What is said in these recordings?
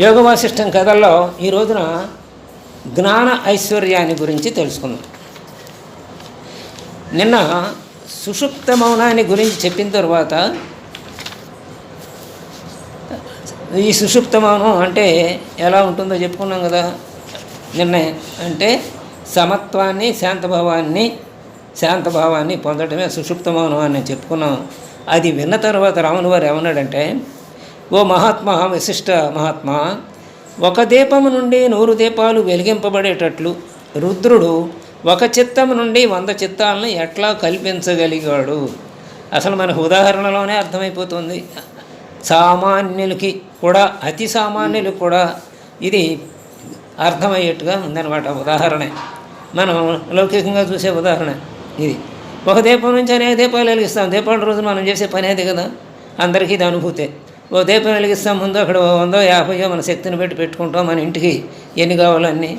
యోగ వాసిష్టం కథల్లో ఈ రోజున జ్ఞాన ఐశ్వర్యాన్ని గురించి తెలుసుకుందాం. నిన్న సుషుప్త మౌనాన్ని గురించి చెప్పిన తర్వాత ఈ సుషుప్త మౌనం అంటే ఎలా ఉంటుందో చెప్పుకున్నాం కదా. నిన్న అంటే సమత్వాన్ని శాంతభావాన్ని శాంతభావాన్ని పొందడమే సుషుప్త మౌనం అని చెప్పుకున్నాం. అది విన్న తర్వాత రాముని వారు ఏమన్నాడంటే ఓ మహాత్మా విశిష్ట మహాత్మా ఒక దీపము నుండి నూరు దీపాలు వెలిగింపబడేటట్లు రుద్రుడు ఒక చిత్తము నుండి వంద చిత్తాలను ఎట్లా కల్పించగలిగాడు? అసలు మనకు ఉదాహరణలోనే అర్థమైపోతుంది. సామాన్యులకి కూడా అతి సామాన్యులకు కూడా ఇది అర్థమయ్యేట్టుగా ఉందన్నమాట ఉదాహరణ. మనం లౌకికంగా చూసే ఉదాహరణ ఇది. ఒక దీపం నుంచి అనేక దీపాలు వెలిగిస్తాం. దీపాల రోజు మనం చేసే పని అది కదా? అందరికీ ఇది అనుభూతే. ఓ దీపం వెలిగిస్తాం ముందు అక్కడ వందో యాభయో మన శక్తిని పెట్టి పెట్టుకుంటాం మన ఇంటికి ఎన్ని కావాలన్నీ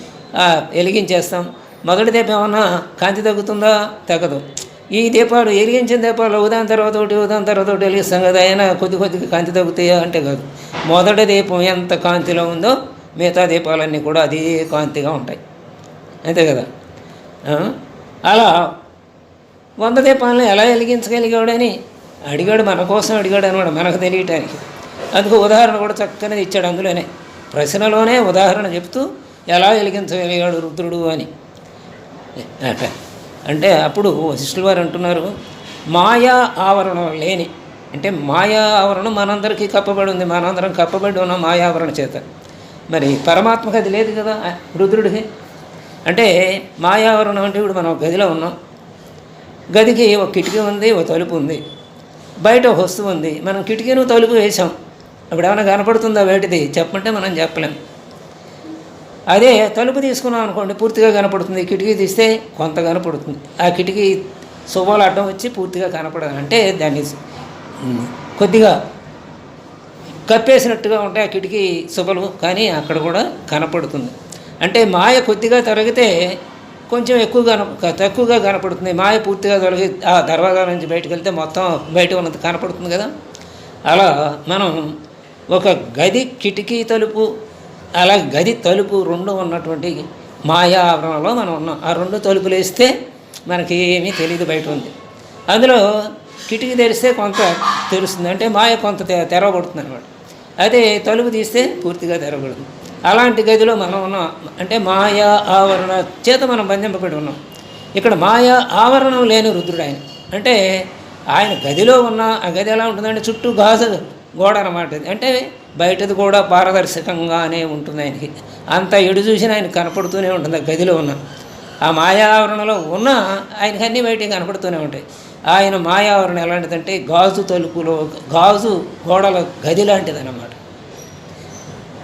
వెలిగించేస్తాం. మొదటి దీపం ఏమన్నా కాంతి తగ్గుతుందా? తగ్గదు. ఈ దీపాలు వెలిగించిన దీపాలు ఉదాహరణ తర్వాత ఒకటి ఉదాహరణ తర్వాత ఒకటి వెలిగిస్తాం కదా అయినా కొద్ది కొద్దిగా కాంతి తగ్గుతాయా అంటే కాదు. మొదటి దీపం ఎంత కాంతిలో ఉందో మిగతా దీపాలన్నీ కూడా అదే కాంతిగా ఉంటాయి. అంతే కదా? అలా వంద దీపాలను ఎలా వెలిగించగలిగాడని అడిగాడు మన కోసం అడిగాడు అనమాట మనకు తెలియటానికి. అందుకు ఉదాహరణ కూడా చక్కనే ఇచ్చాడు అందులోనే. ప్రశ్నలోనే ఉదాహరణ చెప్తూ ఎలా వెలిగించగలిగాడు రుద్రుడు అని? అంటే అప్పుడు వశిష్ఠుల వారు అంటున్నారు మాయా ఆవరణం లేని అంటే మాయా ఆవరణం మనందరికీ కప్పబడి ఉంది మనందరం కప్పబడి ఉన్న మాయావరణ చేత. మరి పరమాత్మకు అది లేదు కదా రుద్రుడికి? అంటే మాయావరణం అంటే ఇప్పుడు మనం గదిలో ఉన్నాం. గదికి ఒక కిటికీ ఉంది ఒక తలుపు ఉంది. బయట ఒక వస్తువు ఉంది. మనం కిటికీను తలుపు వేసాం అప్పుడు ఏమైనా కనపడుతుందా వేటిది? చెప్పమంటే మనం చెప్పలేం. అదే తలుపు తీసుకున్నాం అనుకోండి పూర్తిగా కనపడుతుంది. కిటికీ తీస్తే కొంత కనపడుతుంది. ఆ కిటికీ శుభాలు అడ్డం వచ్చి పూర్తిగా కనపడదు. అంటే దాన్ని కొద్దిగా కప్పేసినట్టుగా ఉంటాయి ఆ కిటికీ శుభలు కానీ అక్కడ కూడా కనపడుతుంది. అంటే మాయ కొద్దిగా తొలగితే కొంచెం ఎక్కువ కన తక్కువగా కనపడుతుంది. మాయ పూర్తిగా తొలగి ఆ దర్వాజా నుంచి బయటకు వెళ్తే మొత్తం బయట ఉన్నది కనపడుతుంది కదా? అలా మనం ఒక గది కిటికీ తలుపు అలా గది తలుపు రెండు ఉన్నటువంటి మాయావరణలో మనం ఉన్నాం. ఆ రెండు తలుపులు వేస్తే మనకి ఏమీ తెలియదు బయట ఉంది. అందులో కిటికీ తెరిస్తే కొంత తెలుస్తుంది అంటే మాయ కొంత తె- తెరవబడుతుంది అనమాట అదే తలుపు తీస్తే పూర్తిగా తెరవబడుతుంది. అలాంటి గదిలో మనం ఉన్నాం. అంటే మాయా ఆవరణ చేత మనం బంధింపబడి ఉన్నాం. ఇక్కడ మాయా ఆవరణం లేని రుద్రుడు ఆయన. అంటే ఆయన గదిలో ఉన్న ఆ గది ఎలా ఉంటుందంటే చుట్టూ గాజు గోడ అనమాట అంటే బయటది కూడా పారదర్శకంగానే ఉంటుంది ఆయనకి. అంత ఎడు చూసిన ఆయన కనపడుతూనే ఉంటుంది ఆ గదిలో ఉన్న. ఆ మాయావరణలో ఉన్న ఆయనకి అన్నీ బయటికి కనపడుతూనే ఉంటాయి. ఆయన మాయావరణం ఎలాంటిదంటే గాజు తలుపులో గాజు గోడల గది లాంటిది అనమాట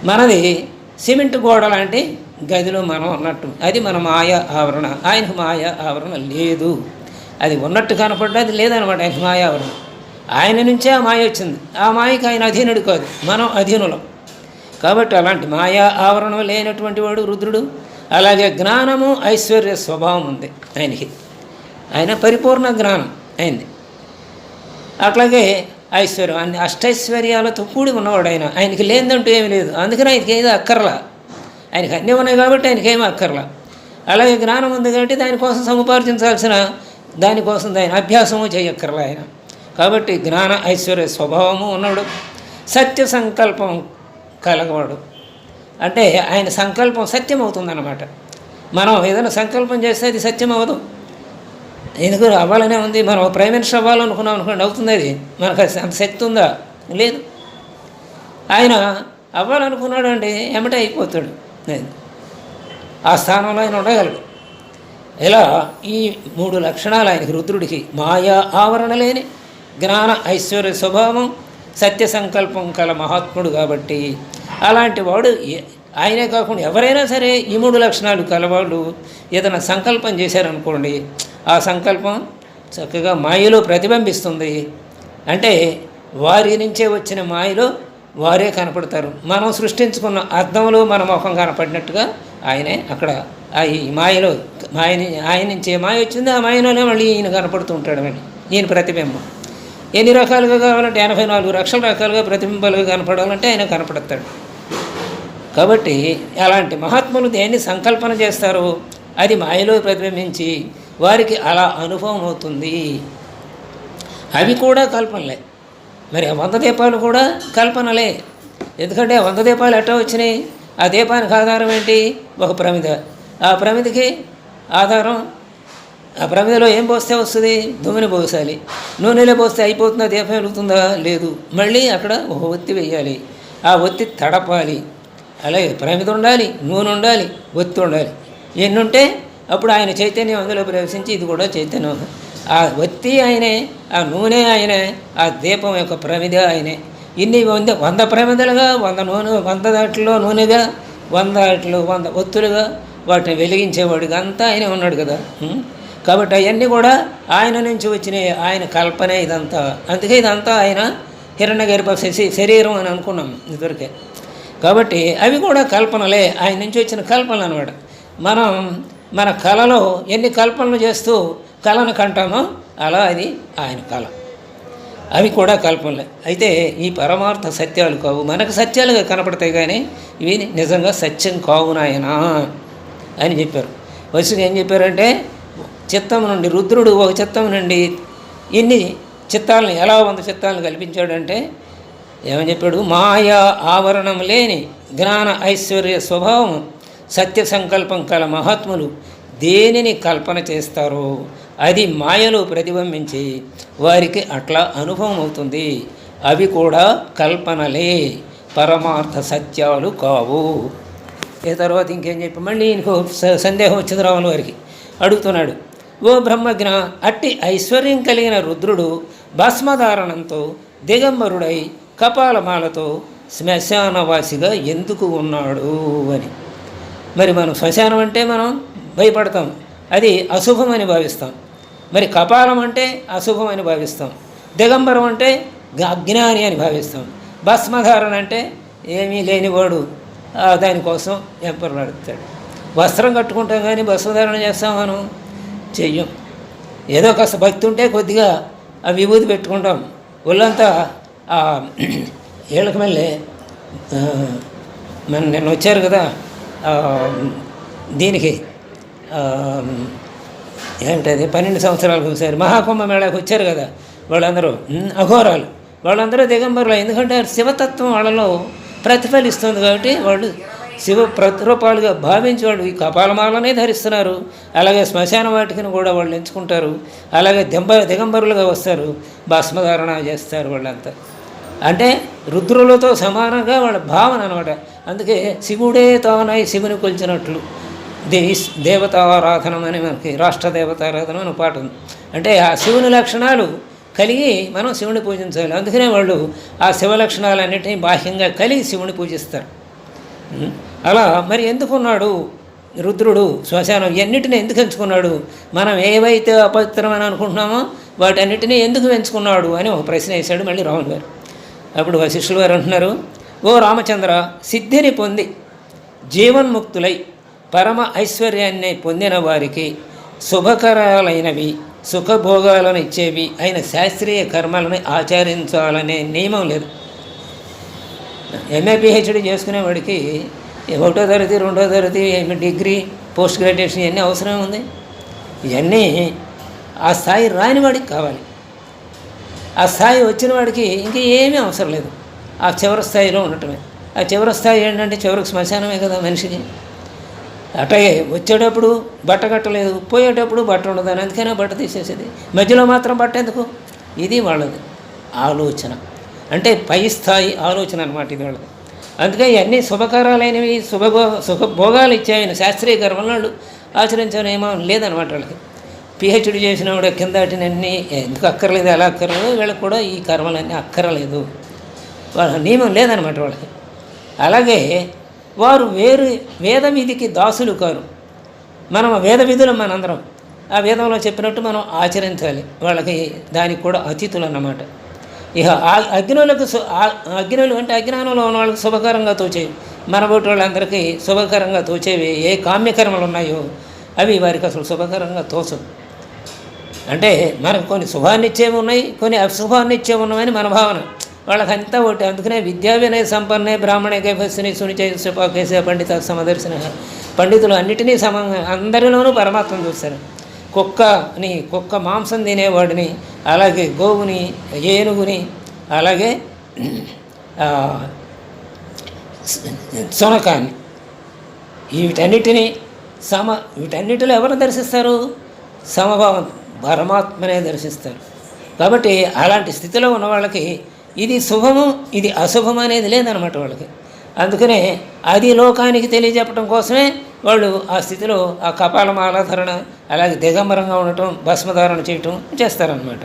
మనది సిమెంట్ గోడ లాంటి గదిలో మనం ఉన్నట్టు. అది మన మాయ ఆవరణ. ఆయనకు మాయ ఆవరణ లేదు. అది ఉన్నట్టు కనపడ్డా అది లేదనమాట ఆయనకు మాయ ఆవరణ. ఆయన నుంచే ఆ మాయ వచ్చింది. ఆ మాయకి ఆయన అధీనుడు కాదు మనం అధీనులం. కాబట్టి అలాంటి మాయా ఆవరణం లేనటువంటి వాడు రుద్రుడు. అలాగే జ్ఞానము ఐశ్వర్య స్వభావం ఉంది ఆయనకి. ఆయన పరిపూర్ణ జ్ఞానం అయింది. అట్లాగే ఐశ్వర్యం అన్ని అష్టైశ్వర్యాలతో కూడి ఉన్నవాడు ఆయన. ఆయనకి లేదంటూ ఏమీ లేదు. అందుకని ఆయనకి ఏది అక్కర్లా. ఆయనకి అన్నీ ఉన్నాయి కాబట్టి ఆయనకి ఏమీ అక్కర్లా. అలాగే జ్ఞానం ఉంది కాబట్టి దానికోసం సముపార్జించాల్సిన దానికోసం ఆయన అభ్యాసము చేయక్కర్లా ఆయన. కాబట్టి జ్ఞాన ఐశ్వర్య స్వభావము ఉన్నాడు సత్య సంకల్పం కలగవాడు. అంటే ఆయన సంకల్పం సత్యం అవుతుందన్నమాట మనం ఏదైనా సంకల్పం చేస్తే అది సత్యం అవ్వదు ఎందుకు అవ్వాలనే ఉంది. మనం ప్రైమ్ మినిస్టర్ అవ్వాలనుకున్నాం అనుకోండి అవుతుంది అది. మనకు అంత శక్తి ఉందా? లేదు. ఆయన అవ్వాలనుకున్నాడు అంటే ఎమటే అయిపోతాడు. ఆ స్థానంలో ఆయన ఉండగలడు. ఇలా ఈ మూడు లక్షణాలు ఆయనకి రుద్రుడికి మాయా ఆవరణ లేని జ్ఞాన ఐశ్వర్య స్వభావం సత్య సంకల్పం కల మహాత్ముడు కాబట్టి అలాంటి వాడు ఆయనే కాకుండా ఎవరైనా సరే ఈ మూడు లక్షణాలు కలవాళ్ళు ఏదైనా సంకల్పం చేశారనుకోండి ఆ సంకల్పం చక్కగా మాయలో ప్రతిబింబిస్తుంది. అంటే వారి నుంచే వచ్చిన మాయలో వారే కనపడతారు. మనం సృష్టించుకున్న అర్థంలో మన ముఖం కనపడినట్టుగా ఆయనే అక్కడ ఆ ఈ మాయలో మాయ ఆయన ఏ మాయ వచ్చింది ఆ మాయలోనే మళ్ళీ ఈయన కనపడుతూ ఉంటాడు. మళ్ళీ ఈయన ప్రతిబింబం. ఎన్ని రకాలుగా కావాలంటే ఎనభై నాలుగు లక్షల రకాలుగా ప్రతిబింబాలుగా కనపడాలంటే ఆయన కనపడతాడు. కాబట్టి అలాంటి మహాత్ములు దేన్ని సంకల్పన చేస్తారో? అది మాయలో ప్రతిబింబించి వారికి అలా అనుభవం అవుతుంది. అవి కూడా కల్పనలే. మరి ఆ వంద దీపాలు కూడా కల్పనలే. ఎందుకంటే ఆ వంద దీపాలు ఎట్లా వచ్చినాయి? ఆ దీపానికి ఆధారం ఏంటి? ఒక ప్రమిద. ఆ ప్రమిదకి ఆధారం ఆ ప్రమిదలో ఏం పోస్తే వస్తుంది? నూనె పోసాలి. నూనెలో పోస్తే అయిపోతుందా? దీపం వెలుగుతుందా? లేదు. మళ్ళీ అక్కడ ఒక ఒత్తి వేయాలి. ఆ ఒత్తి తడపాలి. అలాగే ప్రమిద ఉండాలి నూనె ఉండాలి ఒత్తి ఉండాలి. ఎన్నుంటే అప్పుడు ఆయన చైతన్యం అందులో ప్రవేశించి ఇది కూడా చైతన్యం. ఆ ఒత్తి ఆయనే ఆ నూనె ఆయనే ఆ దీపం యొక్క ప్రమిద ఆయనే. ఇన్ని వంద వంద ప్రమిదలుగా వంద నూనె వంద దాటిలో నూనెగా వంద దాటిలో వంద ఒత్తులుగా వాటిని వెలిగించేవాడుగా అంతా ఆయనే ఉన్నాడు కదా. కాబట్టి అవన్నీ కూడా ఆయన నుంచి వచ్చినాయి ఆయన కల్పనే ఇదంతా. అందుకే ఇదంతా ఆయన హిరణ్య గర్భ శరీరం అని అనుకున్నాం ఇదివరకే. కాబట్టి అవి కూడా కల్పనలే. ఆయన నుంచి వచ్చిన కల్పనలు అనమాట మనం మన కళలో ఎన్ని కల్పనలు చేస్తూ కళను కంటామో అలా అది ఆయన కళ. అవి కూడా కల్పనలే. అయితే ఈ పరమార్థ సత్యాలు కావు. మనకు సత్యాలుగా కనపడతాయి కానీ ఇవి నిజంగా సత్యం కావు నాయనా అని చెప్పారు. వసుకు ఏం చెప్పారంటే చిత్తం నుండి రుద్రుడు ఒక చిత్తం నుండి ఇన్ని చిత్తాలను ఎలా వంద చిత్తాలను కల్పించాడంటే ఏమని చెప్పాడు? మాయా ఆవరణం లేని జ్ఞాన ఐశ్వర్య స్వభావం సత్య సంకల్పం కల మహాత్ములు దేనిని కల్పన చేస్తారో అది మాయలో ప్రతిబింబించి వారికి అట్లా అనుభవం అవుతుంది. అవి కూడా కల్పనలే పరమార్థ సత్యాలు కావు. ఏ తర్వాత ఇంకేం చెప్పి మళ్ళీ ఇంకో స- సందేహం వచ్చింది రావాలి వారికి. అడుగుతున్నాడు ఓ బ్రహ్మజ్ఞ అట్టి ఐశ్వర్యం కలిగిన రుద్రుడు భస్మధారణంతో దిగంబరుడై కపాలమాలతో శ్మశానవాసిగా ఎందుకు ఉన్నాడు అని. మరి మనం శ్మశానం అంటే మనం భయపడతాం. అది అశుభమని భావిస్తాం. మరి కపాలం అంటే అశుభమని భావిస్తాం. దిగంబరం అంటే అజ్ఞాని అని భావిస్తాం. భస్మధారణ అంటే ఏమీ లేనివాడు దానికోసం ఎంపరు నడుపుతాడు వస్త్రం కట్టుకుంటాం కానీ భస్మధారణ చేస్తాం మనం. చెయ్యం. ఏదో కాస్త భక్తి ఉంటే కొద్దిగా ఆ విభూతి పెట్టుకుంటాం. ఒళ్ళంతా ఆ ఏళ్ళకి మళ్ళీ మన నిన్న వచ్చారు కదా దీనికి ఏంటది పన్నెండు సంవత్సరాలకు ఒకసారి మహాకుంభ మేళాకి వచ్చారు కదా వాళ్ళందరూ. అఘోరాలు. వాళ్ళందరూ దిగంబరులు. ఎందుకంటే శివతత్వం వాళ్ళలో ప్రతిఫలిస్తుంది కాబట్టి వాళ్ళు శివ ప్రతిరూపాలుగా భావించి వాళ్ళు ఈ కపాలమాలనే ధరిస్తున్నారు. అలాగే శ్మశాన వాటికను కూడా వాళ్ళు ఎంచుకుంటారు. అలాగే దింబ దిగంబరులుగా వస్తారు. భస్మధారణ చేస్తారు వాళ్ళంతా. అంటే రుద్రులతో సమానంగా వాళ్ళ భావన అనమాట అందుకే శివుడే తానై శివుని కొలిచినట్లు. దే దేవతారాధనం అని మనకి రాష్ట్ర దేవతారాధనం అని పాట ఉంది. అంటే ఆ శివుని లక్షణాలు కలిగి మనం శివుని పూజించాలి. అందుకనే వాళ్ళు ఆ శివ లక్షణాలన్నింటినీ బాహ్యంగా కలిగి శివుని పూజిస్తారు. అలా మరి ఎందుకున్నాడు రుద్రుడు శ్మశానం? ఇవన్నిటిని ఎందుకు ఎంచుకున్నాడు? మనం ఏవైతే అపవిత్రమని అనుకుంటున్నామో వాటన్నిటినీ ఎందుకు ఎంచుకున్నాడు అని ఒక ప్రశ్న వేశాడు మళ్ళీ రాములు గారు. అప్పుడు వశిష్ఠులు గారు అంటున్నారు ఓ రామచంద్ర సిద్ధిని పొంది జీవన్ముక్తులై పరమ ఐశ్వర్యాన్ని పొందిన వారికి శుభకరాలైనవి సుఖభోగాలను ఇచ్చేవి అయిన శాస్త్రీయ కర్మలను ఆచరించాలనే నియమం లేదు. ఎంఏ పిహెచ్డి చేసుకునేవాడికి ఒకటో తరగతి రెండో తరగతి డిగ్రీ పోస్ట్ గ్రాడ్యుయేషన్ ఇవన్నీ అవసరం ఉంది. ఇవన్నీ ఆ స్థాయి రాని వాడికి కావాలి. ఆ స్థాయి వచ్చిన వాడికి ఇంకా ఏమీ అవసరం లేదు. ఆ చివరి స్థాయిలో ఉండటమే. ఆ చివరి స్థాయి ఏంటంటే చివరికి శ్మశానమే కదా మనిషికి. అట్లాగే వచ్చేటప్పుడు బట్ట కట్టలేదు పోయేటప్పుడు బట్ట ఉండదు అని అందుకనే బట్ట తీసేసేది. మధ్యలో మాత్రం బట్ట ఎందుకు? ఇది వాళ్ళది ఆలోచన. అంటే పై స్థాయి ఆలోచన అనమాట ఇది వాళ్ళది. అందుకే ఇవన్నీ శుభకరాలైనవి శుభభో సుఖభోగాలు ఇచ్చాయని శాస్త్రీయ గర్వంలో ఆచరించడం ఏమో లేదనమాట వాళ్ళకి. పిహెచ్డి చేసిన వాడు కిందటినన్నీ ఎందుకు అక్కర్లేదు ఎలా అక్కర్లేదు? వీళ్ళకి కూడా ఈ కర్మలన్నీ అక్కర్లేదు. వాళ్ళ నియమం లేదనమాట వాళ్ళకి. అలాగే వారు వేరు వేద విధికి దాసులు కారు. మనం వేద విధులు మనందరం. ఆ వేదంలో చెప్పినట్టు మనం ఆచరించాలి. వాళ్ళకి దానికి కూడా అతిథులు అన్నమాట ఇక ఆ అగ్నులకు అగ్నులు అంటే అజ్ఞానంలో ఉన్న వాళ్ళకి శుభకరంగా తోచేవి మనబోటి వాళ్ళందరికీ శుభకరంగా తోచేవి ఏ కామ్యకర్మలు ఉన్నాయో అవి వారికి అసలు శుభకరంగా తోచవు. అంటే మనకు కొన్ని శుభాన్నిత్యం ఉన్నాయి కొన్ని అశుభాన్ని ఇచ్చేవి ఉన్నాయని మన భావన. వాళ్ళకంతా ఒకటి అందుకనే విద్యా వినయ సంపన్నే బ్రాహ్మణే కైఫస్సుని సునిచేసే పండిత సమదర్శన. పండితులు అన్నిటినీ సమ అందరిలోనూ పరమాత్మను చూస్తారు. కుక్కని కుక్క మాంసం తినేవాడిని అలాగే గోవుని ఏనుగుని అలాగే ఆ, సునకాన్ని. వీటన్నిటిని సమ వీటన్నిటిలో ఎవరు దర్శిస్తారు? సమభావం పరమాత్మనే దర్శిస్తారు. కాబట్టి అలాంటి స్థితిలో ఉన్న వాళ్ళకి ఇది శుభము ఇది అశుభం అనేది లేదనమాట వాళ్ళకి. అందుకనే అది లోకానికి తెలియజెప్పడం కోసమే వాళ్ళు ఆ స్థితిలో ఆ కపాలమాల ధరణ అలాగే దిగంబరంగా ఉండటం భస్మధారణ చేయటం చేస్తారనమాట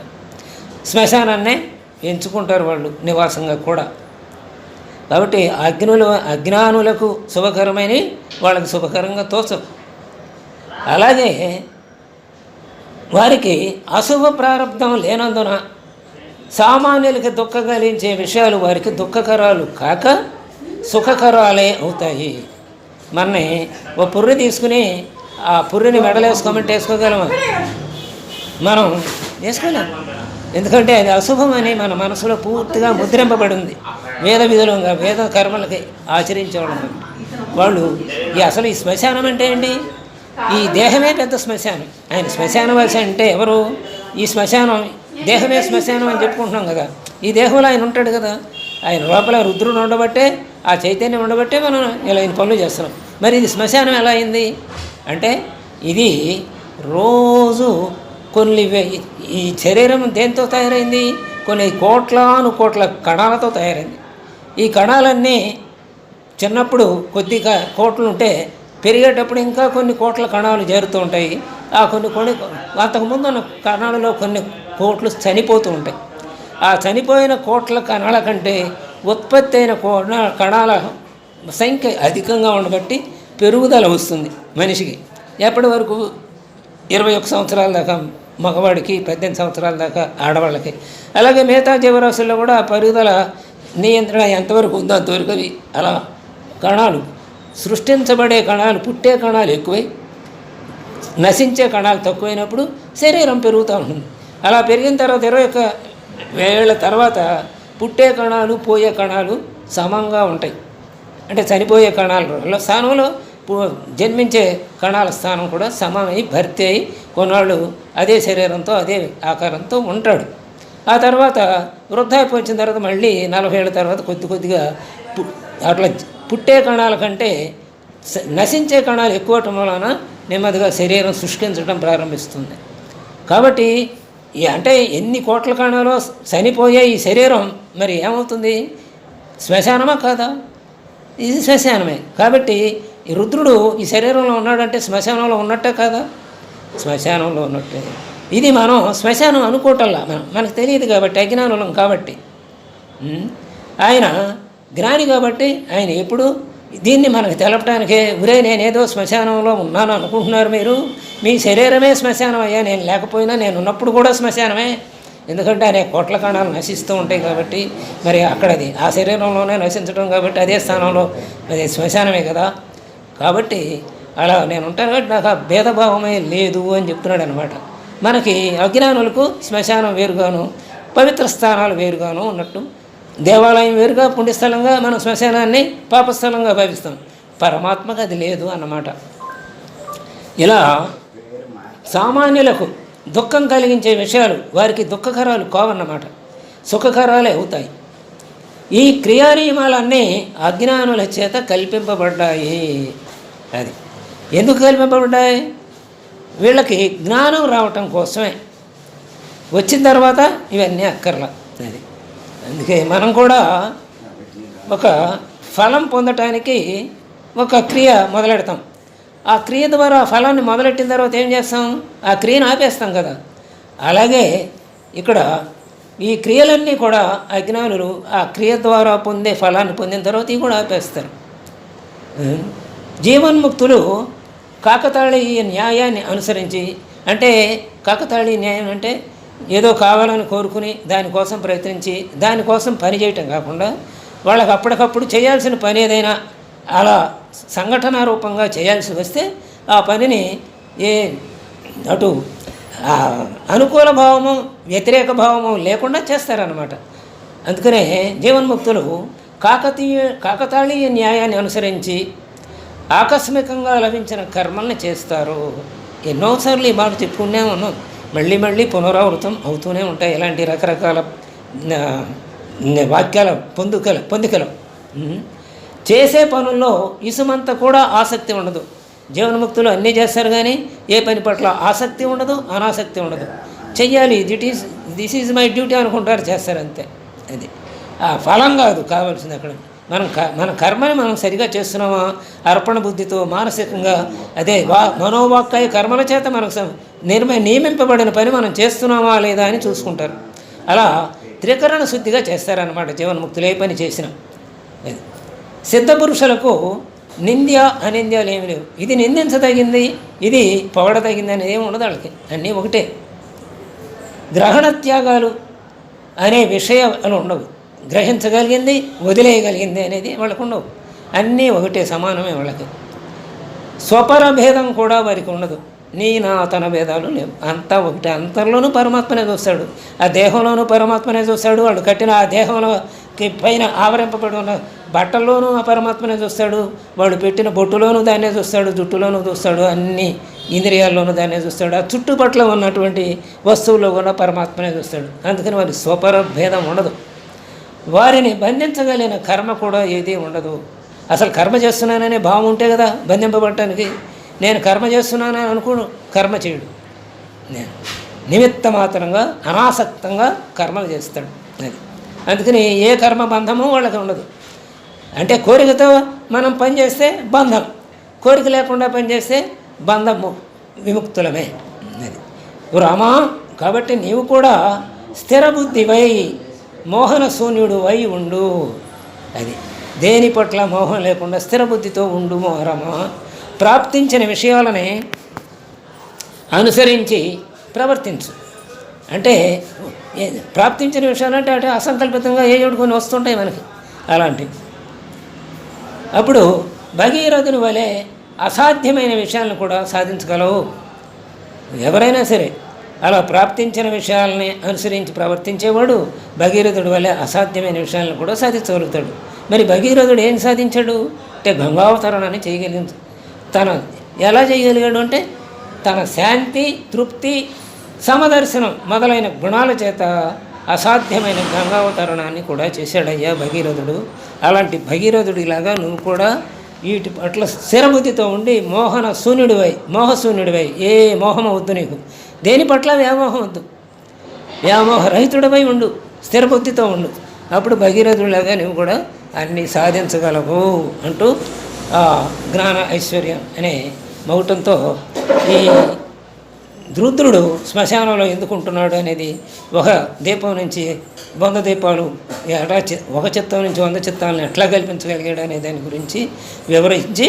శ్మశానాన్నే ఎంచుకుంటారు వాళ్ళు నివాసంగా కూడా. కాబట్టి అగ్నుల అజ్ఞానులకు శుభకరమైన వాళ్ళకి శుభకరంగా తోచవు. అలాగే వారికి అశుభ ప్రారంధం లేనందున సామాన్యులకి దుఃఖ కలిగించే విషయాలు వారికి దుఃఖకరాలు కాక సుఖకరాలే అవుతాయి. మనని ఓ పుర్రి తీసుకుని ఆ పుర్రిని మెడలేసుకోమంటే వేసుకోగలమా? మనం వేసుకోలేము ఎందుకంటే అది అశుభమని మన మనసులో పూర్తిగా ముద్రింపబడింది. వేద విధులంగా వేద కర్మలకి ఆచరించేవాళ్ళం. వాళ్ళు ఈ అసలు ఈ శ్మశానం అంటే ఏంటి? ఈ దేహమే పెద్ద శ్మశానం. ఆయన శ్మశానవాసి అంటే ఎవరు? ఈ శ్మశానం దేహమే శ్మశానం అని చెప్పుకుంటున్నాం కదా. ఈ దేహంలో ఆయన ఉంటాడు కదా. ఆయన లోపల రుద్రుడు ఉండబట్టే ఆ చైతన్యం ఉండబట్టే మనం ఇలా ఆయన పనులు చేస్తున్నాం. మరి ఇది శ్మశానం ఎలా అయింది? అంటే ఇది రోజు కొన్ని ఈ శరీరం దేంతో తయారైంది? కొన్ని కోట్లాను కోట్ల కణాలతో తయారైంది. ఈ కణాలన్నీ చిన్నప్పుడు కొద్దిగా కోట్లు ఉంటే పెరిగేటప్పుడు ఇంకా కొన్ని కోట్ల కణాలు చేరుతూ ఉంటాయి. ఆ కొన్ని కొన్ని అంతకుముందు ఉన్న కణాలలో కొన్ని కోట్లు చనిపోతూ ఉంటాయి. ఆ చనిపోయిన కోట్ల కణాల కంటే ఉత్పత్తి అయిన కోణ- కణాల సంఖ్య అధికంగా ఉండబట్టి పెరుగుదల వస్తుంది మనిషికి. ఎప్పటి వరకు? ఇరవై ఒక సంవత్సరాల దాకా మగవాడికి పద్దెనిమిది సంవత్సరాల దాకా ఆడవాళ్ళకి. అలాగే మిగతా జీవరాశుల్లో కూడా పెరుగుదల నియంత్రణ ఎంతవరకు ఉందో అంతవరకు అవి అలా కణాలు సృష్టించబడే కణాలు పుట్టే కణాలు ఎక్కువై నశించే కణాలు తక్కువైనప్పుడు శరీరం పెరుగుతూ ఉంటుంది. అలా పెరిగిన తర్వాత ఇరవై ఒక్క వేల తర్వాత పుట్టే కణాలు పోయే కణాలు సమంగా ఉంటాయి. అంటే చనిపోయే కణాల స్థానంలో జన్మించే కణాల స్థానం కూడా సమమై భర్తీ అయి కొన్నాళ్ళు అదే శరీరంతో అదే ఆకారంతో ఉంటాడు. ఆ తర్వాత వృద్ధాప్యం వచ్చిన తర్వాత మళ్ళీ నలభై ఏళ్ళ తర్వాత కొద్ది కొద్దిగా అట్లా పుట్టే కణాల కంటే నశించే కణాలు ఎక్కువటం వలన నెమ్మదిగా శరీరం శుష్కించడం ప్రారంభిస్తుంది. కాబట్టి అంటే ఎన్ని కోట్ల కణాలు చనిపోయే ఈ శరీరం మరి ఏమవుతుంది? శ్మశానమా కాదా? ఇది శ్మశానమే. కాబట్టి ఈ రుద్రుడు ఈ శరీరంలో ఉన్నాడంటే శ్మశానంలో ఉన్నట్టే కాదా? శ్మశానంలో ఉన్నట్టే. ఇది మనం శ్మశానం అనుకోవటంలా మనం మనకు తెలియదు కాబట్టి అజ్ఞానులం కాబట్టి. ఆయన జ్ఞాని కాబట్టి ఆయన ఎప్పుడు దీన్ని మనకు తెలపడానికే ఉరే నేనేదో శ్మశానంలో ఉన్నాను అనుకుంటున్నారు మీరు. మీ శరీరమే శ్మశానం అయ్యా నేను లేకపోయినా నేను ఉన్నప్పుడు కూడా శ్మశానమే. ఎందుకంటే అనేక కోట్ల కణాలు నశిస్తూ ఉంటాయి కాబట్టి మరి అక్కడది ఆ శరీరంలోనే నశించడం కాబట్టి అదే స్థానంలో అది శ్మశానమే కదా. కాబట్టి అలా నేను ఉంటాను కాబట్టి నాకు ఆ భేదభావమే లేదు అని చెప్తున్నాడు అనమాట మనకి అజ్ఞానులకు శ్మశానం వేరుగాను పవిత్ర స్థానాలు వేరుగాను ఉన్నట్టు దేవాలయం వేరుగా పుణ్యస్థలంగా మనం శ్మశానాన్ని పాపస్థలంగా భావిస్తాం. పరమాత్మకు అది లేదు అన్నమాట. ఇలా సామాన్యులకు దుఃఖం కలిగించే విషయాలు వారికి దుఃఖకరాలు కావన్నమాట. సుఖకరాలే అవుతాయి. ఈ క్రియానియమాలన్నీ అజ్ఞానుల చేత కల్పింపబడ్డాయి. అది ఎందుకు కల్పింపబడ్డాయి? వీళ్ళకి జ్ఞానం రావటం కోసమే. వచ్చిన తర్వాత ఇవన్నీ అక్కర్లా. అది అందుకే మనం కూడా ఒక ఫలం పొందటానికి ఒక క్రియ మొదలెడతాం. ఆ క్రియ ద్వారా ఆ ఫలాన్ని మొదలెట్టిన తర్వాత ఏం చేస్తాం? ఆ క్రియను ఆపేస్తాం కదా. అలాగే ఇక్కడ ఈ క్రియలన్నీ కూడా అజ్ఞానులు ఆ క్రియ ద్వారా పొందే ఫలాన్ని పొందిన తర్వాత ఇవి కూడా ఆపేస్తారు. జీవన్ముక్తులు కాకతాళీయ న్యాయాన్ని అనుసరించి అంటే కాకతాళీయ న్యాయం అంటే ఏదో కావాలని కోరుకుని దానికోసం ప్రయత్నించి దానికోసం పని చేయటం కాకుండా వాళ్ళకి అప్పటికప్పుడు చేయాల్సిన పని ఏదైనా అలా సంఘటన రూపంగా చేయాల్సి వస్తే ఆ పనిని ఏ అటు అనుకూల భావము వ్యతిరేక భావము లేకుండా చేస్తారనమాట అందుకనే జీవన్ముక్తులు కాకతీయ కాకతాళీయ న్యాయాన్ని అనుసరించి ఆకస్మికంగా లభించిన కర్మల్ని చేస్తారు. ఎన్నోసార్లు ఈ మాట చెప్పుకునే ఉన్నాం మళ్ళీ మళ్ళీ పునరావృతం అవుతూనే ఉంటాయి. ఇలాంటి రకరకాల వాక్యాల పొందుకల పొందికలు. చేసే పనుల్లో ఇసుమంత కూడా ఆసక్తి ఉండదు. జీవనముక్తులు అన్నీ చేస్తారు కానీ ఏ పని పట్ల ఆసక్తి ఉండదు అనాసక్తి ఉండదు. చెయ్యాలి that is this is my duty అనుకుంటారు చేస్తారు అంతే. అది. ఆ ఫలం కాదు కావాల్సింది అక్కడ. మనం క మన కర్మని మనం సరిగా చేస్తున్నామా? అర్పణ బుద్ధితో మానసికంగా. అదే వా మనోవాక్కాయ కర్మల చేత మనకు నిర్మ నియమింపబడిన పని మనం చేస్తున్నామా లేదా అని చూసుకుంటారు. అలా త్రికరణ శుద్ధిగా చేస్తారన్నమాట జీవన్ముక్తులు ఏ పని చేసిన. అది. సిద్ధపురుషులకు నింద్య అనింద్యాలు ఏమి లేవు. ఇది నిందించదగింది ఇది పొగడదగింది అనేది ఏమి ఉండదు వాళ్ళకి. అన్నీ ఒకటే. గ్రహణ త్యాగాలు అనే విషయాలు ఉండవు. గ్రహించగలిగింది వదిలేయగలిగింది అనేది వాళ్ళకు ఉండవు అన్నీ ఒకటే సమానమే వాళ్ళకి. స్వపర భేదం కూడా వారికి ఉండదు. నీ నా తన భేదాలు లేవు. అంతా ఒకటే. అంతర్లోనూ పరమాత్మనే చూస్తాడు. ఆ దేహంలోనూ పరమాత్మనే చూస్తాడు. వాళ్ళు కట్టిన ఆ దేహంలోకి పైన ఆవరింపబడి ఉన్న బట్టల్లోనూ ఆ పరమాత్మనే చూస్తాడు. వాళ్ళు పెట్టిన బొట్టులోనూ దాన్నే చూస్తాడు. జుట్టులోనూ చూస్తాడు. అన్ని ఇంద్రియాల్లోనూ దాన్నే చూస్తాడు. ఆ చుట్టుపట్ల ఉన్నటువంటి వస్తువుల్లో కూడా పరమాత్మనే చూస్తాడు. అందుకని వారి స్వపర భేదం ఉండదు. వారిని బంధించగలిగిన కర్మ కూడా ఏదీ ఉండదు. అసలు కర్మ చేస్తున్నాననే భావం ఉంటే కదా బంధింపబడటానికి. నేను కర్మ చేస్తున్నానని అనుకోను కర్మ చేయడు. నేను నిమిత్త మాత్రంగా అనాసక్తంగా కర్మలు చేస్తాడు. అది. అందుకని ఏ కర్మ బంధము వాళ్ళకి ఉండదు. అంటే కోరికతో మనం పని చేస్తే బంధం. కోరిక లేకుండా పని చేస్తే బంధము విముక్తులమే. అది. రామా కాబట్టి నీవు కూడా స్థిర బుద్ధివై మోహన శూన్యుడు వై ఉండు. అది దేని పట్ల మోహం లేకుండా స్థిరబుద్ధితో ఉండు మోహరమా. ప్రాప్తించిన విషయాలని అనుసరించి ప్రవర్తించు. అంటే ప్రాప్తించిన విషయాలు అంటే అంటే అసంకల్పితంగా ఏ కొన్ని వస్తుంటాయి మనకి అలాంటివి. అప్పుడు భగీరథుని వలె అసాధ్యమైన విషయాలను కూడా సాధించగలవు. ఎవరైనా సరే అలా ప్రాప్తించిన విషయాలని అనుసరించి ప్రవర్తించేవాడు భగీరథుడు వల్ల అసాధ్యమైన విషయాలను కూడా సాధించగలుగుతాడు. మరి భగీరథుడు ఏం సాధించాడు? అంటే గంగావతరణాన్ని చేయగలిగింది. తన ఎలా చేయగలిగాడు అంటే తన శాంతి తృప్తి సమదర్శనం మొదలైన గుణాల చేత అసాధ్యమైన గంగావతరణాన్ని కూడా చేశాడయ్యా భగీరథుడు. అలాంటి భగీరథుడిలాగా నువ్వు కూడా వీటి పట్ల స్థిరబుద్ధితో ఉండి మోహన శూన్యుడివై మోహశూన్యుడివై ఏ మోహం వద్దు నీకు. దేని పట్ల వ్యామోహం వద్దు. వ్యామోహ రహితుడమై ఉండు స్థిరబుద్ధితో ఉండు. అప్పుడు భగీరథుడిలాగా నువ్వు కూడా అన్నీ సాధించగలవు అంటూ ఆ జ్ఞాన ఐశ్వర్యం అనే మౌటంతో ఈ రుద్రుడు శ్మశానంలో ఎందుకు ఉంటున్నాడు అనేది ఒక దీపం నుంచి వంద దీపాలు ఎట్లా ఒక చిత్తం నుంచి వంద చిత్తాలను ఎట్లా కల్పించగలిగాడు అనే దాని గురించి వివరించి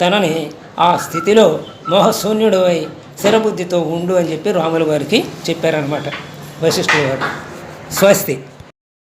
తనని ఆ స్థితిలో మోహశూన్యుడు అయి శరబుద్ధితో ఉండు అని చెప్పి రాముల వారికి చెప్పారనమాట వశిష్ఠుడు గారు. స్వస్తి.